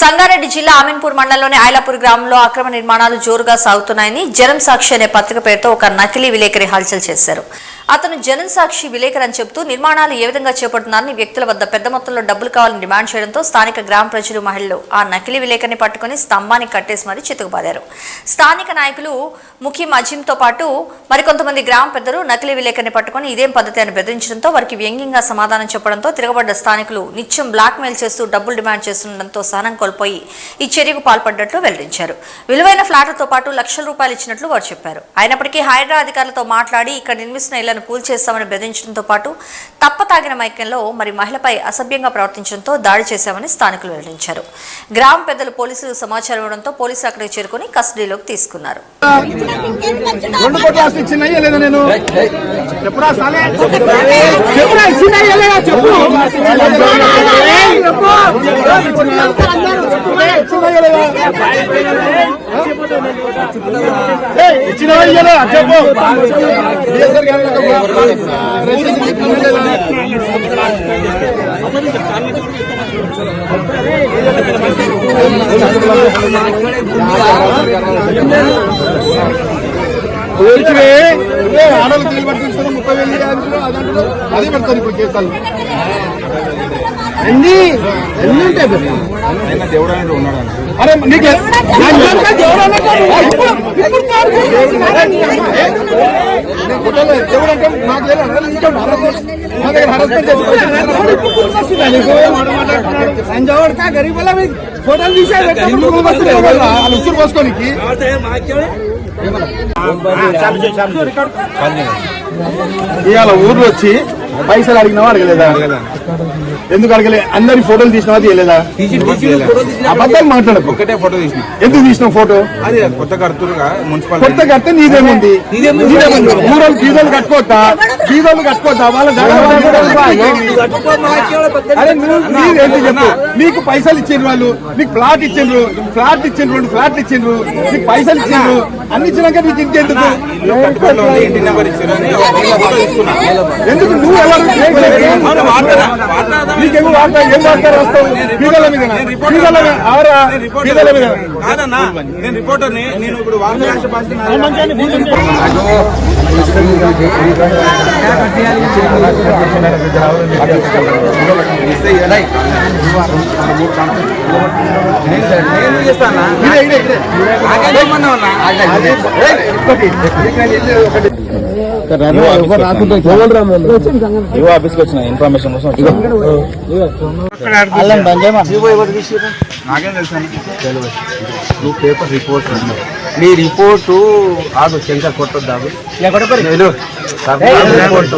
సంగారెడ్డి జిల్లా ఆమీన్పూర్ మండలంలోని ఐలాపూర్ గ్రామంలో అక్రమ నిర్మాణాలు జోరుగా సాగుతున్నాయని జనం సాక్షి అనే పత్రిక పేరుతో ఒక నకిలీ విలేకరి హల్చల్ చేశారు. అతను జనం సాక్షి విలేకరని చెబుతూ నిర్మాణాలు ఏ విధంగా చేపడుతున్నారని వ్యక్తుల వద్ద పెద్ద మొత్తంలో డబ్బులు కావాలని డిమాండ్ చేయడంతో స్థానిక గ్రామ ప్రజలు మహిళలు ఆ నకిలీ విలేకరిని పట్టుకుని స్తంభాన్ని కట్టేసి మరీ చితుకుపాదారు స్థానిక నాయకులు ముఖీ మజీంతో పాటు మరికొంతమంది గ్రామ పెద్దలు నకిలీ విలేకరిని పట్టుకుని ఇదేం పద్ధతి అని బెదిరించడంతో వారికి వ్యంగ్యంగా సమాధానం చెప్పడంతో తిరగబడ్డ స్థానికులు నిత్యం బ్లాక్మెయిల్ చేస్తూ డబ్బులు డిమాండ్ చేస్తుండటంతో సహనం కోల్పోయి ఈ చర్యకు పాల్పడ్డట్లు వెల్లడించారు. విలువైన ఫ్లాట్లతో పాటు లక్షల రూపాయలు ఇచ్చినట్లు వారు చెప్పారు. అయినప్పటికీ హైడ్రా అధికారులతో మాట్లాడి ఇక్కడ నిర్మిస్తున్న ఇళ్ళ కూల్చేస్తామని బెదిరించడంతో పాటు తప్ప తప్పతాగిన మైకంలో మరి మహిళపై అసభ్యంగా ప్రవర్తించడంతో దాడి చేశామని స్థానికులు వెల్లడించారు గ్రామ పెద్దలు పోలీసులకు సమాచారం ఇవ్వడంతో పోలీసులు అక్కడికి చేరుకుని కస్టడీలోకి తీసుకున్నారు లేదా చెప్పు ఊరికినే ఆడలు తీలు పట్టించుకుని ముప్పై వేలు అదంటారు అది పెడతారు ఇప్పుడు కేసాలు. ఎన్ని? ఎన్ని ఉంటాయి? దేవుడు అనేది ఉన్నాడు అన్న. అరే నీకు దేవుడు దేవుడు అంటే నాకు ఇంకా మా దగ్గర హరాస్మెంట్ సంజావడతా గరీబ్ వాళ్ళ ఫోటోలు తీసే ఉసురు పోసుకోనికి ఇవాళ ఊర్లో వచ్చి పైసలు అడిగినావా? అడగలేదా? ఎందుకు అడగలే? అందరి ఫోటోలు తీసినావా? తీయలేదా? అబద్ధాలు మాట్లాడకు. ఒక్కటే ఫోటో తీసిన. ఎందుకు తీసినావు ఫోటో? అది కొత్త కడుతురుగా మున్సిపల్ కొత్త కడితే నీదేముంది? ఊరోళ్ళు బీదోళ్ళు కట్టుకోవద్దా? బీదోళ్ళు కట్టుకోవద్దా? వాళ్ళ అరే నువ్వు నీదేంటి చెప్పు? నీకు పైసలు ఇచ్చిండ్రు వాళ్ళు. నీకు ప్లాట్ ఇచ్చిండ్రు. ఫ్లాట్ ఇచ్చిండ్రు రెండు ఫ్లాట్లు ఇచ్చిండ్రు. నీకు పైసలు ఇచ్చిండ్రు. అన్ని ఇచ్చినాక నీకు ఇంకెందుకు? కట్టుబడిలో ఉంది ఇంటి తీసుకున్నా. ఎందుకు నువ్వు ఎవరు అవును, నీకేమో వాడతా ఏం వాడతారు వస్తావు పీదల మీద పీదల మీద మీద నేను రిపోర్టర్ని నేను ఇప్పుడు వార్త నేను చేస్తానా ఆఫీస్కి వచ్చిన ఇన్ఫర్మేషన్ కోసం నాకేం తెలుసు పేపర్ రిపోర్ట్. నీ రిపోర్టు ఆగు శంకర్ కొట్టొద్దాగు రిపోర్టు.